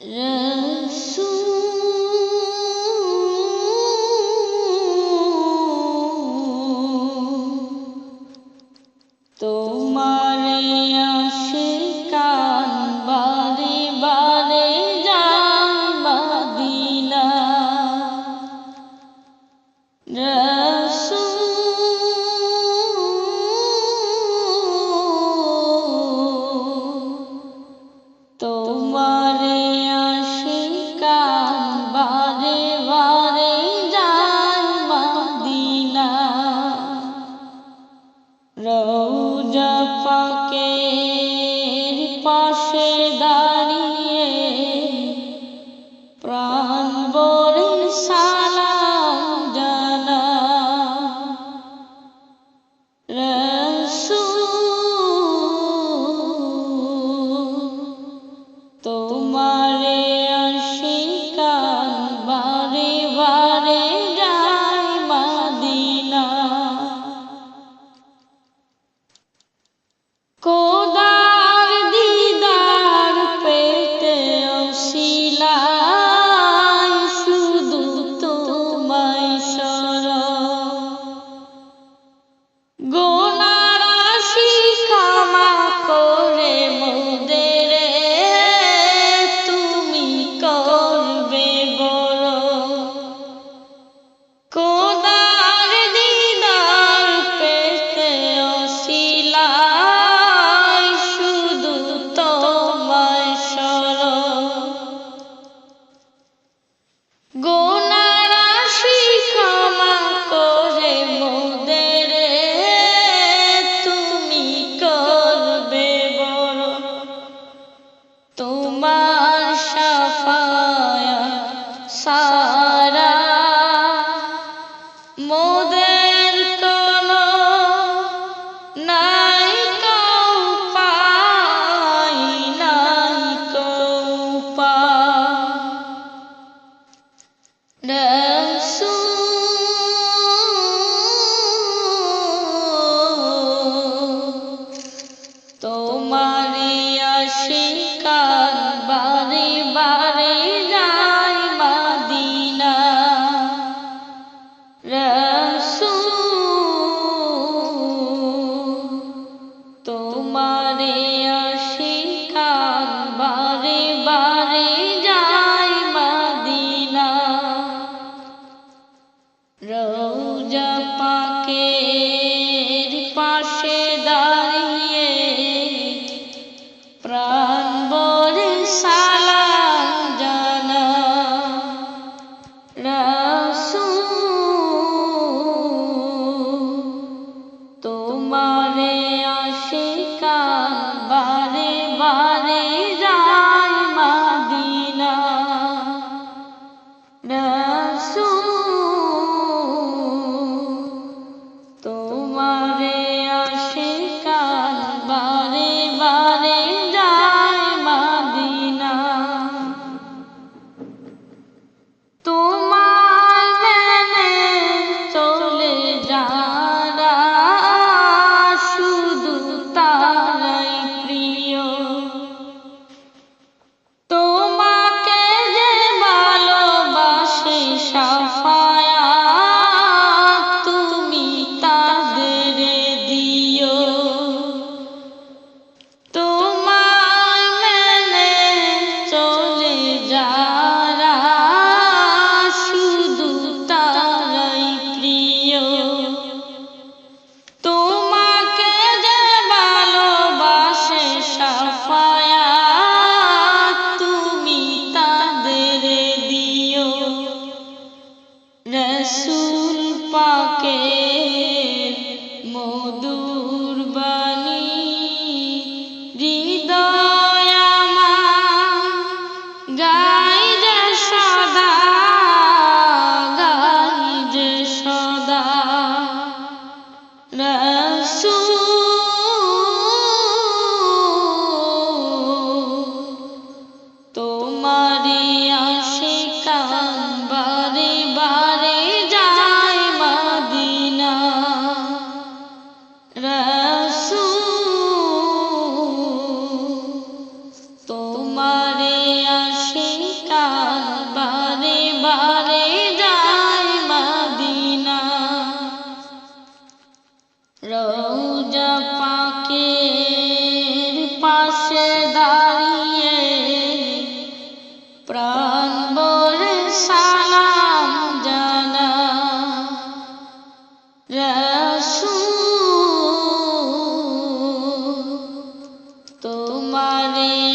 Yeah. Ambar সালাম জানা রসু তোমারে রৌজা পাকের পাশে দাঁড়িয়ে প্রাণ বলে সালাম জানা। রাসু তোমারে আশিকা বারে বারে لا سوء তোমারে